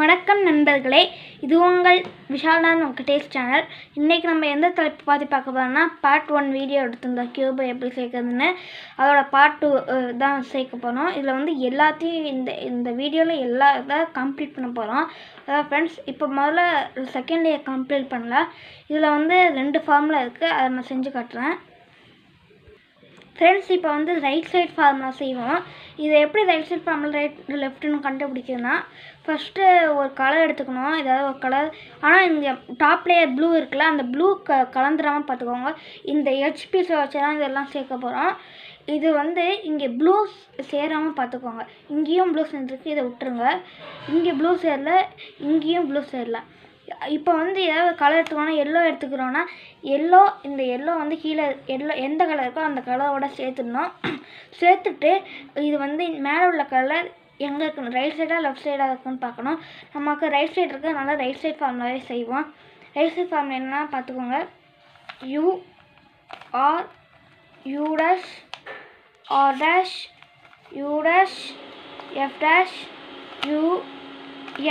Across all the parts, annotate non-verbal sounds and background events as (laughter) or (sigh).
வணக்கம் நண்பர்களே இது உங்கள் விஷால்நாத் உங்கள் டேஸ்ட் சேனல். இன்றைக்கி நம்ம எந்த தலைப்பு பார்த்து பார்க்க போகிறோம்னா பார்ட் ஒன் வீடியோ எடுத்திருந்தோம் கியூபை எப்படி சேர்க்குறதுன்னு. அதோட பார்ட் டூ தான் சேர்க்க போகிறோம் இதில் வந்து எல்லாத்தையும் இந்த இந்த வீடியோவில் எல்லா இதை கம்ப்ளீட் பண்ண போகிறோம் அதாவது ஃப்ரெண்ட்ஸ் இப்போ முதல்ல செகண்ட் இயர் கம்ப்ளீட் பண்ணல. இதில் வந்து ரெண்டு ஃபார்மில் இருக்குது அதை நான் செஞ்சு காட்டுறேன். ஃப்ரெண்ட்ஸ் இப்போ வந்து ரைட் சைட் ஃபார்முலா செய்வோம். இதை எப்படி ரைட் சைட் ஃபார்முலா ரைட் லெஃப்ட்னு கண்டுபிடிக்கிறதுனா ஃபஸ்ட்டு ஒரு கலர் எடுத்துக்கணும். ஏதாவது ஒரு கலர் ஆனால் இந்த டாப் லேயர் ப்ளூ இருக்குல்ல அந்த ப்ளூ க கலந்துடாமல் பார்த்துக்கோங்க இந்த ஹெச்பிஸை வச்சு தான் இதெல்லாம் சேர்க்க போகிறோம் இது வந்து இங்கே ப்ளூ சேராமல் பார்த்துக்கோங்க இங்கேயும் ப்ளூ சேர்ந்துருக்கு. இதை விட்டுருங்க. இங்கே ப்ளூ சேரல இங்கேயும் ப்ளூ சேரல. இப்போ வந்து ஏதாவது கலர் எடுத்துக்கோன்னா எல்லோ எடுத்துக்கிறோன்னா எல்லோ இந்த எல்லோ வந்து கீழே எல்லோ எந்த கலர் இருக்கோ அந்த கலரோட சேர்த்துடணும். (clears throat) சேர்த்துட்டு இது வந்து மேலே உள்ள கலர் எங்கே இருக்கணும் ரைட் சைடாக லெஃப்ட் சைடாக இருக்குன்னு பார்க்கணும். நமக்கு ரைட் சைடு இருக்குது அதனால் ரைட் சைட் ஃபார்முலாவே செய்வோம். ரைட் சைட் ஃபார்முலா என்ன பார்த்துக்கோங்க. U R U dash R dash U dash F dash U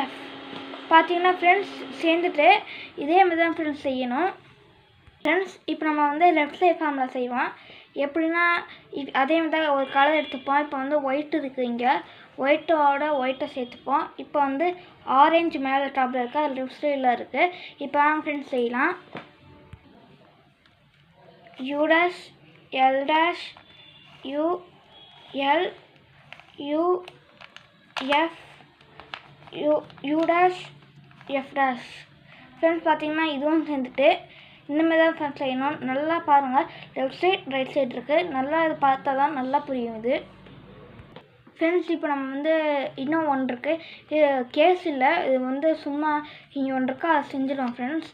F பார்த்தீங்கன்னா ஃப்ரெண்ட்ஸ் சேர்ந்துட்டு இதே மாதிரி தான் ஃப்ரெண்ட்ஸ் செய்யணும். ஃப்ரெண்ட்ஸ் இப்போ நம்ம வந்து லெஃப்ட் சைட் ஃபார்மில் செய்வோம். எப்படின்னா அதே மாதிரி தான் ஒரு கலர் எடுத்துப்போம். இப்போ வந்து ஒயிட் இருக்குது இங்கே. ஒயிட்டோட ஒயிட்டை சேர்த்துப்போம். இப்போ வந்து ஆரஞ்சு மேலே டாப்பில் இருக்குது அது லெஃப்ட் சைடில் இருக்குது இப்போ வாங்க ஃப்ரெண்ட்ஸ் செய்யலாம். U dash L dash U L U F U U dash F dash friends பார்த்தீங்கன்னா இதுவும் சேர்ந்துட்டு இந்தமாதிரி தான் ஃப்ரெண்ட்ஸ் செய்யணும் நல்லா பாருங்கள் லெஃப்ட் சைட் ரைட் சைடு இருக்குது நல்லா இது பார்த்தா தான் நல்லா புரியும் இது. ஃப்ரெண்ட்ஸ் இப்போ நம்ம வந்து இன்னும் ஒன்று இருக்குது கேஸ் இல்லை. இது வந்து சும்மா இங்கே ஒன்று இருக்கா? அதை செஞ்சிடும் ஃப்ரெண்ட்ஸ்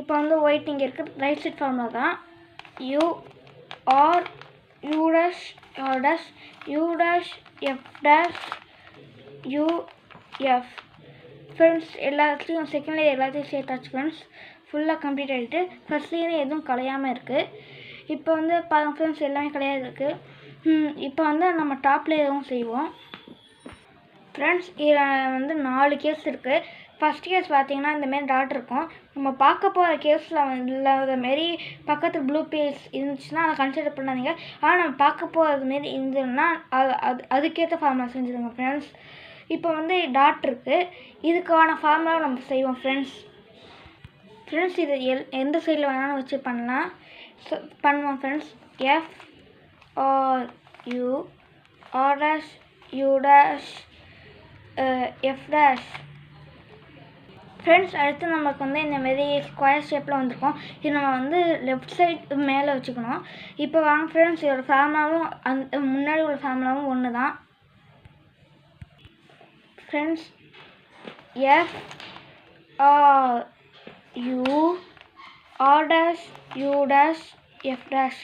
இப்போ வந்து ஒயிட் இங்கே இருக்குது ரைட் சைட் ஃபார்மில் தான். U R U dash R dash U dash F dash U F friends எல்லாத்துலேயும் செகண்ட் இயர் எல்லாத்தையும் சேர்த்தாச்சு ஃப்ரெண்ட்ஸ் ஃபுல்லாக கம்ப்ளீட் ஆகிட்டு ஃபஸ்ட் இயர் எதுவும் கலையாமல் இருக்குது இப்போ வந்து பாருங்க ஃப்ரெண்ட்ஸ் எல்லாமே கலையாது இருக்குது இப்போ வந்து நம்ம டாப் லேயரும் செய்வோம். ஃப்ரெண்ட்ஸ் இதில் வந்து நாலு கேஸ் இருக்குது ஃபஸ்ட் கேஸ் பார்த்தீங்கன்னா இந்தமாரி டாட் இருக்கும். நம்ம பார்க்க போகிற கேஸில் இல்லாத மாரி பக்கத்தில் ப்ளூ பேஸ் இருந்துச்சுன்னா அதை கன்சிடர் பண்ணாதீங்க. ஆனால் நம்ம பார்க்க போகிறது மாரி இருந்ததுன்னா அது அது அதுக்கேற்ற ஃபார்முலா செஞ்சுருங்க ஃப்ரெண்ட்ஸ் இப்போ வந்து டாட் இருக்குது இதுக்கான ஃபார்முலா நம்ம செய்வோம் ஃப்ரெண்ட்ஸ் ஃப்ரெண்ட்ஸ் இது எல் எந்த சைடில் வேணாலும் வச்சு பண்ணலாம். ஸோ பண்ணுவோம் friends F R U R dash U dash F dash friends அடுத்து நமக்கு வந்து இந்த மாதிரி ஸ்கொயர் ஷேப்பில் வந்திருக்கோம். இது நம்ம வந்து லெஃப்ட் சைட் மேலே வச்சுக்கணும். இப்போ வாங்க ஃப்ரெண்ட்ஸ் இதோட ஃபேமிலாவும் அந் முன்னாடி உள்ள ஃபேமிலாவும் ஒன்று தான் friends F R U R dash U dash F dash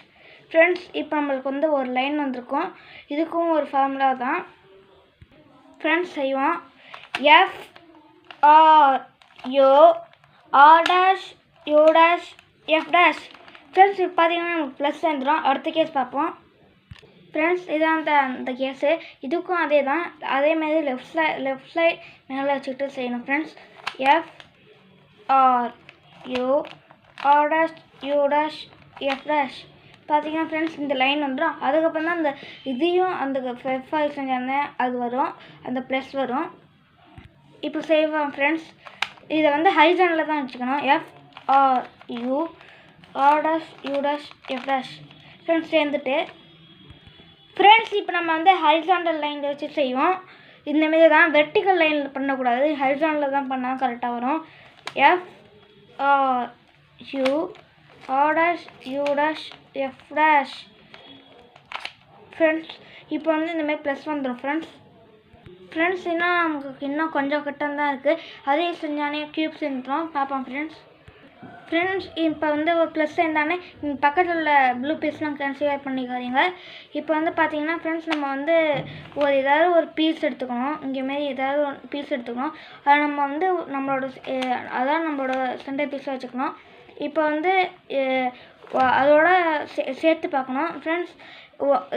friends இப்போ நம்மளுக்கு வந்து ஒரு லைன் வந்திருக்கும். இதுக்கும் ஒரு ஃபார்முலா தான். ஃப்ரெண்ட்ஸ் செய்வோம். F R U R dash U dash F dash friends இப்போ பார்த்தீங்கன்னா நமக்கு ப்ளஸ் வந்துடும் அடுத்த கேஸ் பார்ப்போம். ஃப்ரெண்ட்ஸ் இதான் அந்த அந்த கேஸு இதுக்கும் அதே தான் அதேமாதிரி லெஃப்ட் சைட் லெஃப்ட் சைட் மேலே வச்சுக்கிட்டு செய்யணும். Friends F R U R dash U dash F dash பார்த்தீங்கன்னா ஃப்ரெண்ட்ஸ் இந்த லைன் வந்துடும் அதுக்கப்புறம் தான் அந்த இதையும் அந்த ஃபெஃப் ஆயில் செஞ்சாங்க அது வரும். அந்த ப்ளஸ் வரும். இப்போ செய்வோம் ஃப்ரெண்ட்ஸ் இதை வந்து ஹைஜானில் தான் வச்சுக்கணும். F R U R dash U dash F dash friends சேர்ந்துட்டு ஃப்ரெண்ட்ஸ் இப்போ நம்ம வந்து ஹரிசாண்டல் லைனில் வச்சு செய்வோம். இந்தமாரி தான் வெர்டிக்கல் லைனில் பண்ணக்கூடாது. ஹரிசாண்டலில் தான் பண்ணால் கரெக்டாக வரும். F U R dash U dash F dash friends இப்போ வந்து இந்தமாரி ப்ளஸ் வந்துடும் ஃப்ரெண்ட்ஸ் ஃப்ரெண்ட்ஸ் இன்னும் நமக்கு இன்னும் கொஞ்சம் கட்டம் தான் இருக்குது அதையும் செஞ்சானே க்யூப் இருந்துடும் பார்ப்போம் ஃப்ரெண்ட்ஸ் ஃப்ரெண்ட்ஸ் இப்போ வந்து ஒரு ப்ளஸ் இருந்தானே பக்கத்தில் உள்ள ப்ளூ பீஸ்லாம் கன்சிடர் பண்ணிக்காதீங்க. இப்போ வந்து பார்த்தீங்கன்னா ஃப்ரெண்ட்ஸ் நம்ம வந்து ஒரு ஏதாவது ஒரு பீஸ் எடுத்துக்கணும். இங்கே மாரி ஏதாவது ஒரு பீஸ் எடுத்துக்கணும். அதை நம்ம வந்து நம்மளோட அதான் நம்மளோட சென்டர் பீஸாக வச்சுக்கணும். இப்போ வந்து அதோட சே சேர்த்து பார்க்கணும். ஃப்ரெண்ட்ஸ்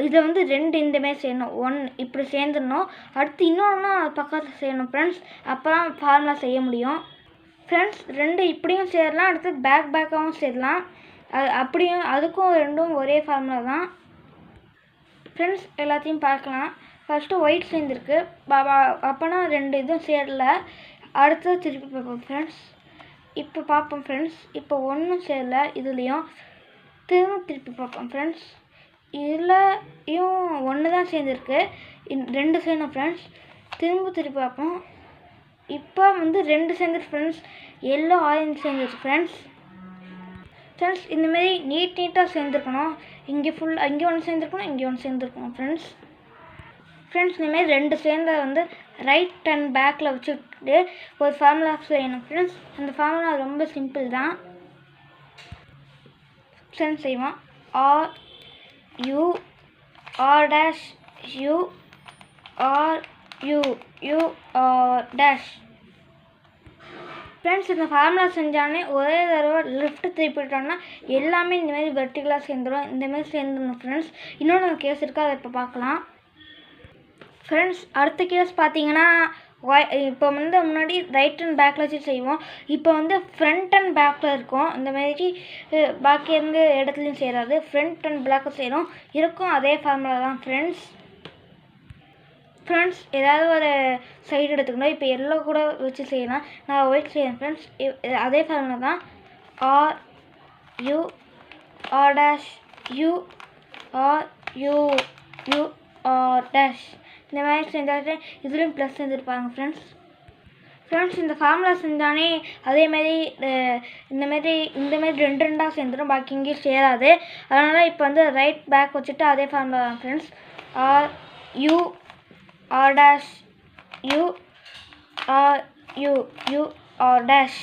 இதை வந்து ரெண்டு இந்தமாரி செய்யணும். ஒன் இப்படி சேர்ந்துடணும். அடுத்து இன்னொன்றுனா பக்கத்தில் செய்யணும். ஃப்ரெண்ட்ஸ் அப்போ தான் ஃபார்முலா செய்ய முடியும். ஃப்ரெண்ட்ஸ் ரெண்டு இப்படியும் சேரலாம் அடுத்து பேக் பேக்காகவும் சேரலாம். அது அப்படியும் அதுக்கும் ரெண்டும் ஒரே ஃபார்முலா தான். ஃப்ரெண்ட்ஸ் எல்லாத்தையும் பார்க்கலாம். ஃபஸ்ட்டு ஒயிட் சேர்ந்துருக்கு. அப்போனா ரெண்டு இதுவும் சேரல. அடுத்து திருப்பி பார்ப்போம் ஃப்ரெண்ட்ஸ் இப்போ பார்ப்போம் ஃப்ரெண்ட்ஸ் இப்போ ஒன்றும் சேரல இதுலேயும். திரும்ப திருப்பி பார்ப்போம் ஃப்ரெண்ட்ஸ் இதுலையும் ஒன்று தான் சேர்ந்துருக்கு. இன்- ரெண்டு சேர்ணும் ஃப்ரெண்ட்ஸ் திரும்ப திருப்பி பார்ப்போம். இப்போ வந்து ரெண்டு சேர்ந்துருச்சு ஃப்ரெண்ட்ஸ் எல்லோ ஆரஞ்சு சேர்ந்துருச்சு ஃப்ரெண்ட்ஸ் ஃப்ரெண்ட்ஸ் இந்தமாரி நீட் நீட்டாக சேர்ந்துருக்கணும். இங்கே ஃபுல் இங்கே ஒன்று சேர்ந்துருக்கணும் இங்கே ஒன்று சேர்ந்துருக்கணும் ஃப்ரெண்ட்ஸ் ஃப்ரெண்ட்ஸ் இந்தமாரி ரெண்டு சேர்ந்த வந்து ரைட் அண்ட் பேக்கில் வச்சுக்கிட்டு ஒரு ஃபார்முலா செய்யணும் ஃப்ரெண்ட்ஸ் அந்த ஃபார்முலா ரொம்ப சிம்பிள் தான். ஃப்ரெண்ட்ஸ் செய்வோம். R U R dash U R U U dash friends இந்த ஃபார்முலா செஞ்சாலே ஒரே தடவை லெஃப்ட் திருப்பிட்டோம்னா எல்லாமே இந்தமாரி வெர்டிகலாக சேர்ந்துடும் இந்தமாரி சேர்ந்துடணும் ஃப்ரெண்ட்ஸ் இன்னொன்று ஒரு கேஸ் இருக்குது அதை இப்போ பார்க்கலாம். ஃப்ரெண்ட்ஸ் அடுத்த கேஸ் பார்த்தீங்கன்னா இப்போ வந்து முன்னாடி ரைட் அண்ட் பேக்கில் வச்சு செய்வோம். இப்போ வந்து ஃப்ரண்ட் அண்ட் பேக்கில் இருக்கும். இந்த மாதிரி பாக்கி எந்த இடத்துலையும் செய்கிறாது ஃப்ரண்ட் அண்ட் பேக்கில் செய்கிறோம் இருக்கும் அதே ஃபார்முலா தான் ஃப்ரெண்ட்ஸ் ஃப்ரெண்ட்ஸ் ஏதாவது ஒரு சைடு எடுத்துக்கணும். இப்போ எல்லோ கூட வச்சு செய்யலாம். நான் ஒயிட் செய்யறேன். ஃப்ரெண்ட்ஸ் அதே ஃபார்முலா தான் R U R dash U R U U R dash இந்த மாதிரி செஞ்சாலே இதுலேயும் ப்ளஸ் செஞ்சுருப்பாங்க ஃப்ரெண்ட்ஸ் ஃப்ரெண்ட்ஸ் இந்த ஃபார்முலா செஞ்சானே அதேமாரி இந்தமாரி இந்தமாரி ரெண்டு ரெண்டாக சேர்ந்துடும் பாக்கி எங்கேயும் சேராது. அதனால் இப்போ வந்து ரைட் பேக் வச்சுட்டு அதே ஃபார்முலா தான் friends R U R dash U R U U R dash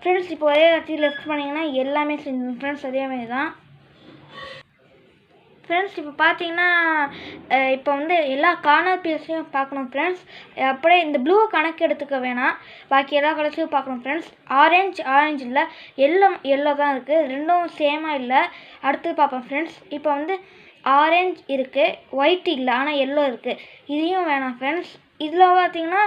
friends இப்போ ஒரே இடத்துல லெஃப்ட் பண்ணிங்கன்னா எல்லாமே செஞ்சிடும் ஃப்ரெண்ட்ஸ் அதே மாதிரி தான். ஃப்ரெண்ட்ஸ் இப்போ பார்த்தீங்கன்னா இப்போ வந்து எல்லா கார்னர் பீஸையும் பார்க்கணும் ஃப்ரெண்ட்ஸ் அப்படியே இந்த ப்ளூ கணக்கு எடுத்துக்க வேணாம். பாக்கி எல்லா கலர்ஸையும் பார்க்கணும் ஃப்ரெண்ட்ஸ் ஆரஞ்சு ஆரஞ்சு இல்லை. எல்லோ எல்லோ தான் இருக்குது ரெண்டும் சேமாக இல்லை. அடுத்து பார்ப்போம் ஃப்ரெண்ட்ஸ் இப்போ வந்து ஆரஞ்ச் இருக்குது ஒயிட் இல்லை ஆனால் எல்லோ இருக்குது இதையும் வேணாம் ஃப்ரெண்ட்ஸ் இதில் பார்த்தீங்கன்னா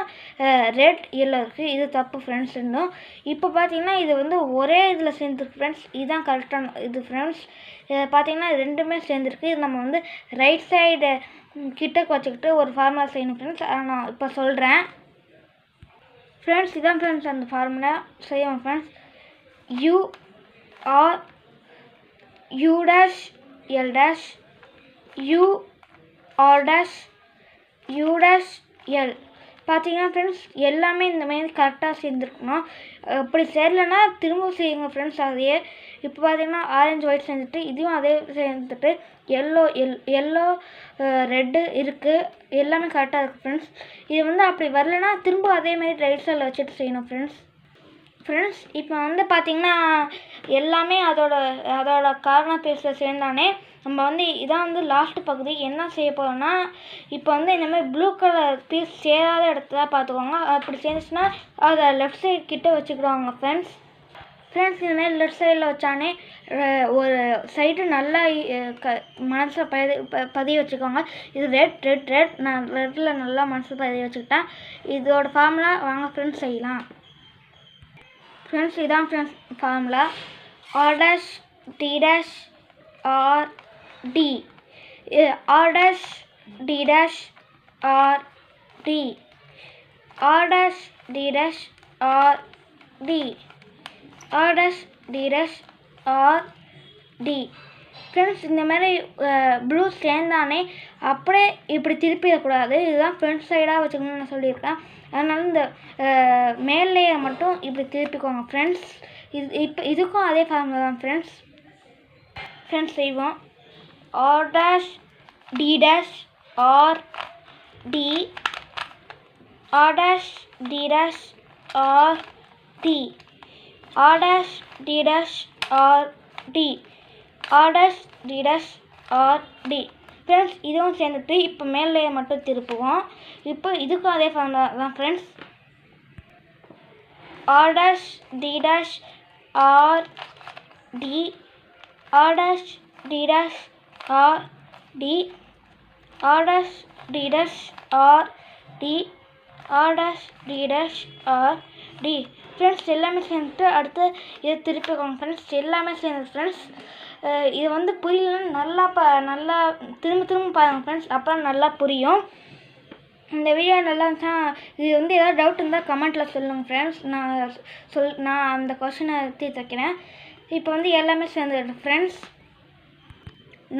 ரெட் எல்லோ இருக்குது இது தப்பு ஃப்ரெண்ட்ஸ் இன்னும். இப்போ பார்த்தீங்கன்னா இது வந்து ஒரே இதில் சேர்ந்துருக்கு ஃப்ரெண்ட்ஸ் இதுதான் கரெக்டான இது ஃப்ரெண்ட்ஸ் பார்த்தீங்கன்னா ரெண்டுமே சேர்ந்துருக்கு. இது நம்ம வந்து ரைட் சைடு கிட்டக்கு வச்சுக்கிட்டு ஒரு ஃபார்முலா செய்யணும் ஃப்ரெண்ட்ஸ் அதை நான் இப்போ சொல்கிறேன் ஃப்ரெண்ட்ஸ் இதான் ஃப்ரெண்ட்ஸ் அந்த ஃபார்முலா செய்வோம் friends U R U dash L dash U R dash U dash L பார்த்தீங்கன்னா ஃப்ரெண்ட்ஸ் எல்லாமே இந்த மாதிரி கரெக்டாக சேர்ந்துருக்கணும் அப்படி சேரலைன்னா திரும்ப செய்யுங்க ஃப்ரெண்ட்ஸ் அதையே இப்போ பார்த்தீங்கன்னா ஆரஞ்சு ஒயிட் சேர்ந்துட்டு இதையும் அதே சேர்ந்துட்டு எல்லோ எல் எல்லோ ரெட்டு இருக்குது எல்லாமே கரெக்டாக இருக்குது ஃப்ரெண்ட்ஸ் இது வந்து அப்படி வரலன்னா திரும்ப அதே மாதிரி ரைட் சைடில் வச்சுட்டு செய்யணும் ஃப்ரெண்ட்ஸ் ஃப்ரெண்ட்ஸ் இப்போ வந்து பார்த்திங்கன்னா எல்லாமே அதோட அதோட காரண பேஸில் சேர்ந்தானே நம்ம வந்து இதான் வந்து லாஸ்ட் பகுதி. என்ன செய்ய போகிறோம்னா இப்போ வந்து இந்தமாதிரி ப்ளூ கலர் பீஸ் சேராத இடத்துல பார்த்துக்கோங்க அப்படி சேர்ந்துச்சுன்னா அதை லெஃப்ட் சைடு கிட்ட வச்சுக்கிடுவாங்க ஃப்ரெண்ட்ஸ் ஃப்ரெண்ட்ஸ் இந்தமாதிரி லெஃப்ட் சைடில் வச்சானே ஒரு சைடு நல்லா க மனசில் பதி ப- பதிய வச்சுக்கோங்க. இது ரெட் ரெட் ரெட் நான் ரெட்டில் நல்லா மனசில் பதிய வச்சுக்கிட்டேன். இதோட ஃபார்முலா வாங்க ஃப்ரெண்ட்ஸ் செய்யலாம். ஃப்ரெண்ட்ஸ் இதான் friends formula R dash T dash R T R dash T dash R T R dash T dash R T R dash T dash R T friends இந்த மாதிரி ப்ளூ சேர்ந்தானே அப்படியே இப்படி திருப்பிடக்கூடாது. இதுதான் front சைடாக வச்சுக்கணும்னு நான் சொல்லியிருக்கேன். அதனால் இந்த மேல் லேயர் மட்டும் இப்படி திருப்பிக்கோங்க ஃப்ரெண்ட்ஸ் இது இப்போ இதுக்கும் அதே ஃபார்முலா தான் ஃப்ரெண்ட்ஸ் ஃப்ரெண்ட்ஸ் செய்வோம். R dash T dash R T R dash T dash R T R dash T dash R T R dash RT. R T friends இதுவும் சேர்ந்துட்டு இப்போ மேலே மட்டும் திருப்புவோம். இப்போ இதுக்கும் அதே ஃபார்முலா தான் friends R dash R T R T dash R T R T dash R T R T dash R T friends எல்லாமே சேர்ந்துட்டு அடுத்து இதை திருப்பிக்கோங்க ஃப்ரெண்ட்ஸ் எல்லாமே சேர்ந்து ஃப்ரெண்ட்ஸ் இது வந்து புரியலன்னு நல்லா ப நல்லா திரும்ப திரும்ப பாருங்கள் ஃப்ரெண்ட்ஸ் அப்போ நல்லா புரியும். இந்த வீடியோ நல்லா இருந்துச்சா இது வந்து ஏதாவது டவுட் இருந்தால் கமெண்ட்டில் சொல்லுங்கள் ஃப்ரெண்ட்ஸ் நான் சொல் நான் அந்த கொஷினை தீர்த்து வைக்கிறேன். இப்போ வந்து எல்லாமே சேர்ந்து ஃப்ரெண்ட்ஸ்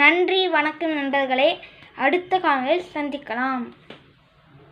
நன்றி வணக்கம் நண்பர்களே. அடுத்த காலையில் சந்திக்கலாம்.